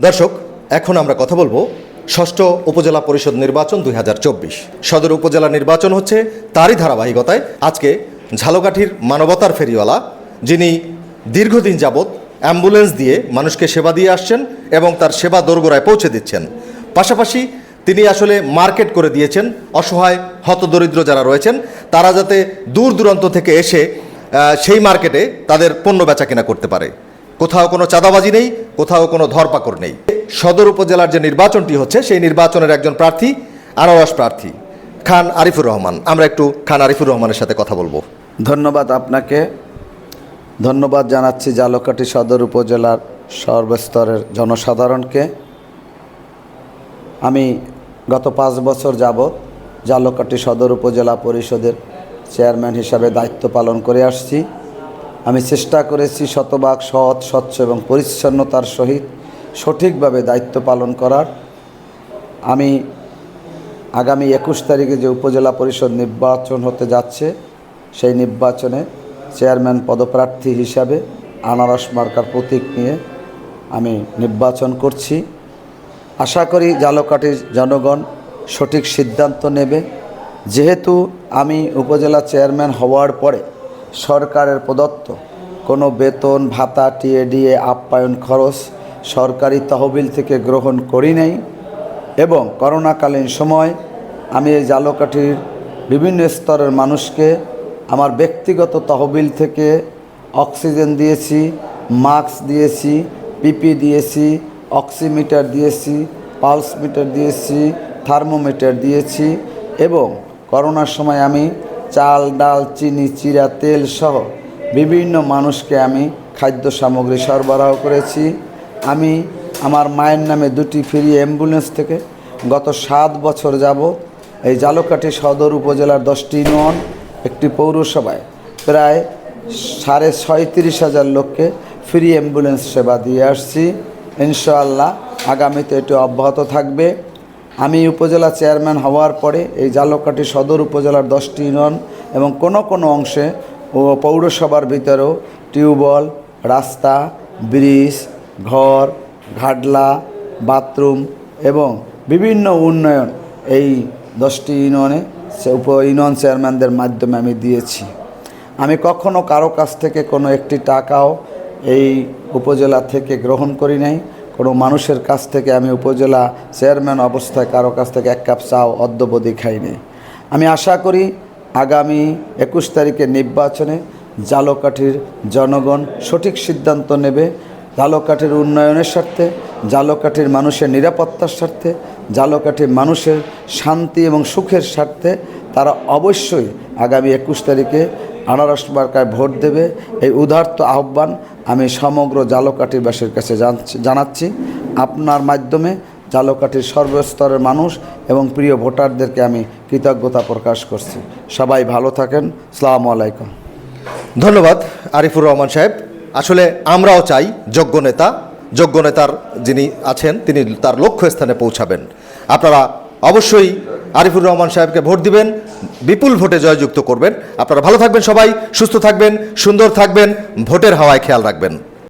দর্শক, এখন আমরা কথা বলব ষষ্ঠ উপজেলা পরিষদ নির্বাচন দুই হাজার চব্বিশ। সদর উপজেলা নির্বাচন হচ্ছে তারই ধারাবাহিকতায়। আজকে ঝালকাঠির মানবতার ফেরিওয়ালা, যিনি দীর্ঘদিন যাবৎ অ্যাম্বুলেন্স দিয়ে মানুষকে সেবা দিয়ে আসছেন এবং তার সেবা দোরগোড়ায় পৌঁছে দিচ্ছেন। পাশাপাশি তিনি আসলে মার্কেট করে দিয়েছেন অসহায়, হতদরিদ্র যারা রয়েছেন, তারা যাতে দূর দূরান্ত থেকে এসে সেই মার্কেটে তাদের পণ্য বেচা কেনা করতে পারে। কোথাও কোনো চাঁদাবাজি নেই, কোথাও কোনো ধরপাকড় নেই। সদর উপজেলার যে নির্বাচনটি হচ্ছে, সেই নির্বাচনের একজন প্রার্থী, আনারস প্রার্থী, খান আরিফুর রহমান। আমরা একটু খান আরিফুর রহমানের সাথে কথা বলব। ধন্যবাদ আপনাকে। ধন্যবাদ জানাচ্ছি জালকাঠি সদর উপজেলার সর্বস্তরের জনসাধারণকে। আমি গত পাঁচ বছর যাবৎ জালকাঠি সদর উপজেলা পরিষদের চেয়ারম্যান হিসাবে দায়িত্ব পালন করে আসছি। আমি চেষ্টা করেছি শতভাগ সৎ, স্বচ্ছ এবং পরিচ্ছন্নতার সহিত সঠিকভাবে দায়িত্ব পালন করার। আমি আগামী একুশ তারিখে যে উপজেলা পরিষদ নির্বাচন হতে যাচ্ছে, সেই নির্বাচনে চেয়ারম্যান পদপ্রার্থী হিসাবে আনারস মার্কার প্রতীক নিয়ে আমি নির্বাচন করছি। আশা করি জালকাঠির জনগণ সঠিক সিদ্ধান্ত নেবে। যেহেতু আমি উপজেলা চেয়ারম্যান হওয়ার পরে সরকারের প্রদত্ত কোনো বেতন, ভাতা টিএডিএ আপ্যায়ন খরচ সরকারি তহবিল থেকে গ্রহণ করি নাই এবং করোনাকালীন সময় আমি এই জালকাঠির বিভিন্ন স্তরের মানুষকে আমার ব্যক্তিগত তহবিল থেকে অক্সিজেন দিয়েছি, মাস্ক দিয়েছি, পিপি দিয়েছি, অক্সিমিটার দিয়েছি, পালস মিটার দিয়েছি, থার্মোমিটার দিয়েছি এবং করোনার সময় আমি চাল, ডাল, চিনি, চিরা, তেল সহ বিভিন্ন মানুষকে আমি খাদ্য সামগ্রী সরবরাহ করেছি। আমি আমার মায়ের নামে দুটি ফ্রি অ্যাম্বুলেন্স থেকে গত সাত বছর যাব এই জালকাঠি সদর উপজেলার দশটি ইউনিয়ন একটি পৌরসভায় প্রায় সাড়ে ছয়ত্রিশ হাজার লোককে ফ্রি অ্যাম্বুলেন্স সেবা দিয়ে আসছি। ইনশাআল্লাহ আগামীতে এটি অব্যাহত থাকবে। আমি উপজেলা চেয়ারম্যান হওয়ার পরে এই জালকাঠি সদর উপজেলার দশটি ইউনিয়ন এবং কোনো কোনো অংশে ও পৌরসভার ভিতরেও টিউবওয়েল, রাস্তা, ব্রিজ, ঘর, ঘাটলা, বাথরুম এবং বিভিন্ন উন্নয়ন এই দশটি ইউনিয়নে উপ ইউনিয়ন চেয়ারম্যানদের মাধ্যমে আমি দিয়েছি। আমি কখনো কারও কাছ থেকে কোনো একটি টাকাও এই উপজেলা থেকে গ্রহণ করি নাই। কোনো মানুষের কাছ থেকে আমি উপজেলা চেয়ারম্যান অবস্থায় কারও কাছ থেকে এক কাপ চাও, অদ্যবধি খাইনি। আমি আশা করি আগামী একুশ তারিখের নির্বাচনে জালকাঠির জনগণ সঠিক সিদ্ধান্ত নেবে। জালকাঠির উন্নয়নের স্বার্থে, জালকাঠির মানুষের নিরাপত্তার স্বার্থে, জালকাঠির মানুষের শান্তি এবং সুখের স্বার্থে তারা অবশ্যই আগামী একুশ তারিখে আনারস মার্কায় ভোট দেবে। এই উদার্ত আহ্বান আমি সমগ্র জালকাঠিবাসীর কাছে জানাচ্ছি। আপনার মাধ্যমে জালকাঠির সর্বস্তরের মানুষ এবং প্রিয় ভোটারদেরকে আমি কৃতজ্ঞতা প্রকাশ করছি। সবাই ভালো থাকেন। সালামু আলাইকুম। ধন্যবাদ, আরিফুর রহমান সাহেব। আসলে আমরাও চাই যোগ্য নেতা, যোগ্য নেতার যিনি আছেন, তিনি তার লক্ষ্য স্থানে পৌঁছাবেন। আপনারা অবশ্যই আরিফুর রহমান সাহেবকে ভোট দিবেন, বিপুল ভোটে জয়যুক্ত করবেন। আপনারা ভালো থাকবেন সবাই, সুস্থ থাকবেন, সুন্দর থাকবেন, ভোটের হাওয়ায় খেয়াল রাখবেন।